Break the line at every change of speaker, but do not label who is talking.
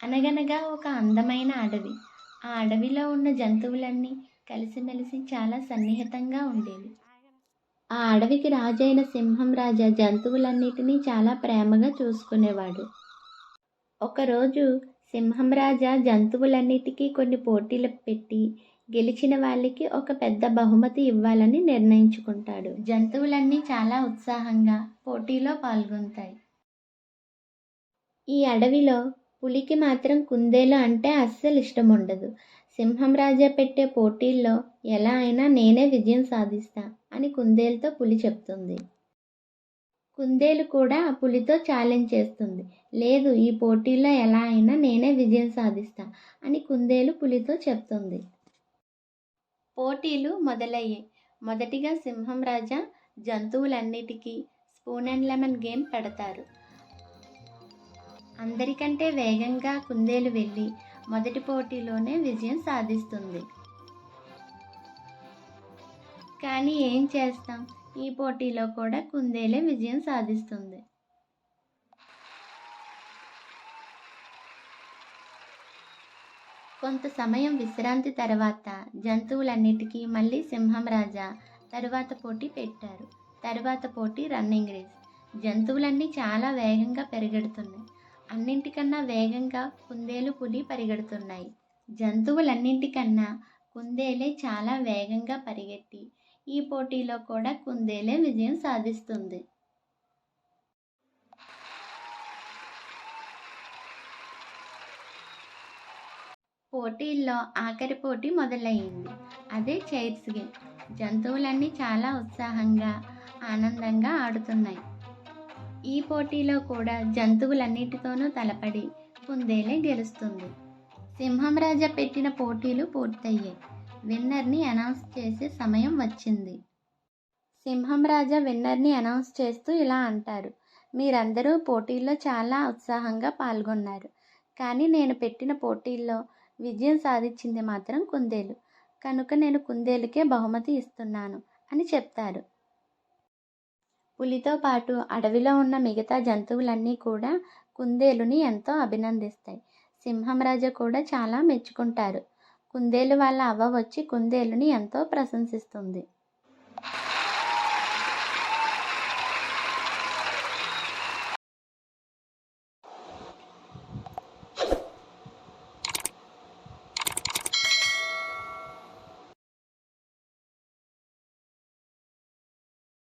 అనగనగా ఒక అందమైన అడవి. ఆ అడవిలో ఉన్న జంతువులన్నీ కలిసిమెలిసి చాలా సన్నిహితంగా ఉండేవి. ఆ అడవికి రాజైన సింహం రాజా జంతువులన్నిటినీ చాలా ప్రేమగా చూసుకునేవాడు. ఒకరోజు సింహం రాజా జంతువులన్నిటికీ కొన్ని పోటీలు పెట్టి గెలిచిన వాళ్ళకి ఒక పెద్ద బహుమతి ఇవ్వాలని నిర్ణయించుకుంటాడు. జంతువులన్నీ చాలా ఉత్సాహంగా పోటీలో పాల్గొంటాయి. ఈ అడవిలో పులికి మాత్రం కుందేలు అంటే అస్సలు ఇష్టం ఉండదు. సింహం రాజా పెట్టే పోటీల్లో ఎలా అయినా నేనే విజయం సాధిస్తా అని కుందేలుతో పులి చెప్తుంది. కుందేలు కూడా పులితో ఛాలెంజ్ చేస్తుంది. లేదు ఈ పోటీలో ఎలా అయినా నేనే విజయం సాధిస్తా అని కుందేలు పులితో చెప్తుంది. పోటీలు మొదలయ్యాయి. మొదటిగా సింహం రాజా జంతువులన్నిటికీ స్పూన్ అండ్ లెమన్ గేమ్ పెడతారు. అందరికంటే వేగంగా కుందేలు వెళ్ళి మొదటి పోటీలోనే విజయం సాధిస్తుంది. కానీ ఏం చేస్తాం? ఈ పోటీలో కూడా కుందేలే విజయం సాధిస్తుంది. కొంత సమయం విశ్రాంతి తర్వాత జంతువులన్నిటికీ మళ్ళీ సింహం రాజా తరువాత పోటీ పెట్టారు. తరువాత పోటీ రన్నింగ్ రేస్. జంతువులన్నీ చాలా వేగంగా పెరిగెడుతున్నాయి. అన్నింటికన్నా వేగంగా కుందేలు పులి పరిగెడుతున్నాయి. జంతువులన్నింటికన్నా కుందేలే చాలా వేగంగా పరిగెట్టి ఈ పోటీలో కూడా కుందేలే విజయం సాధిస్తుంది. పోటీల్లో ఆఖరి పోటీ మొదలయ్యింది అదే చైర్స్ గేమ్. జంతువులన్నీ చాలా ఉత్సాహంగా ఆనందంగా ఆడుతున్నాయి. ఈ పోటీలో కూడా జంతువులన్నిటితోనూ తలపడి కుందేలే గెలుస్తుంది. సింహం రాజా పెట్టిన పోటీలు పూర్తయ్యాయి. విన్నర్ని అనౌన్స్ చేసే సమయం వచ్చింది. సింహం రాజా విన్నర్ని అనౌన్స్ చేస్తూ ఇలా అంటారు మీరందరూ పోటీల్లో చాలా ఉత్సాహంగా పాల్గొన్నారు. కానీ నేను పెట్టిన పోటీల్లో విజయం సాధించింది మాత్రం కుందేలు. కనుక నేను కుందేలుకే బహుమతి ఇస్తున్నాను అని చెప్తారు. పులితో పాటు అడవిలో ఉన్న మిగతా జంతువులన్నీ కూడా కుందేలుని ఎంతో అభినందిస్తాయి. సింహం రాజా కూడా చాలా మెచ్చుకుంటారు. కుందేలు వాళ్ళ అవ్వ వచ్చి కుందేలుని ఎంతో ప్రశంసిస్తుంది.